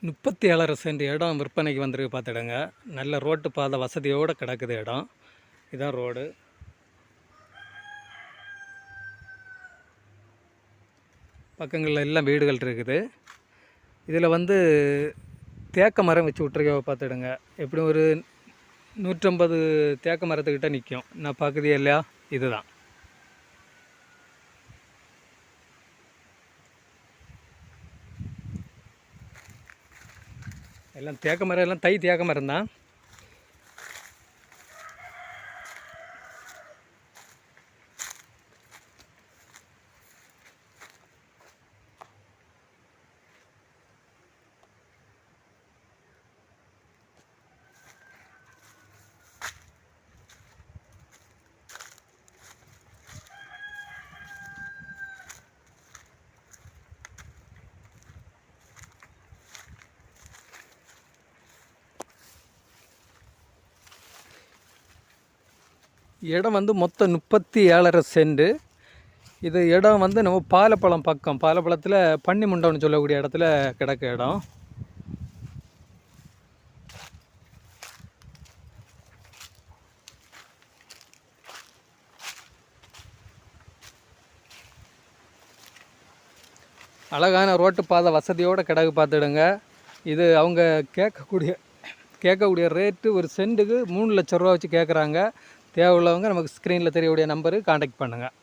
முப்பத்தி ஏழரை சென்ட் இடம் விற்பனைக்கு வந்துருக்கு பார்த்துடுங்க. நல்ல ரோட்டு பாதை வசதியோடு கிடக்குது இடம். இதான் ரோடு. பக்கங்களில் எல்லாம் வீடுகள் இருக்குது. இதில் வந்து தேக்க மரம் வச்சு விட்ருக்க பார்த்துடுங்க. எப்படியும் ஒரு நூற்றம்பது தேக்க மரத்துக்கிட்ட நிற்கும் நான் பார்க்குது இல்லையா? இதுதான். எல்லாம் தேக்க மரம் எல்லாம் தை தேக்க மரம் தான் இடம் வந்து மொத்தம் முப்பத்தி ஏழரை சென்ட். இது இடம் வந்து நம்ம பாலப்பழம் பக்கம். பாலப்பழத்தில் பன்னி முண்டம்னு சொல்லக்கூடிய இடத்துல கிடக்க இடம். அழகான ரோட்டு பாதை வசதியோடு கிடக்கு பார்த்துடுங்க. இது அவங்க கேட்கக்கூடிய கேட்கக்கூடிய ரேட்டு ஒரு சென்ட்டுக்கு மூணு லட்ச ரூபா வச்சு கேட்குறாங்க தேவை உள்ளவங்க நமக்கு ஸ்க்ரீனில் தெரியக்கூடிய நம்பருக்கு காண்டாக்ட் பண்ணுங்கள்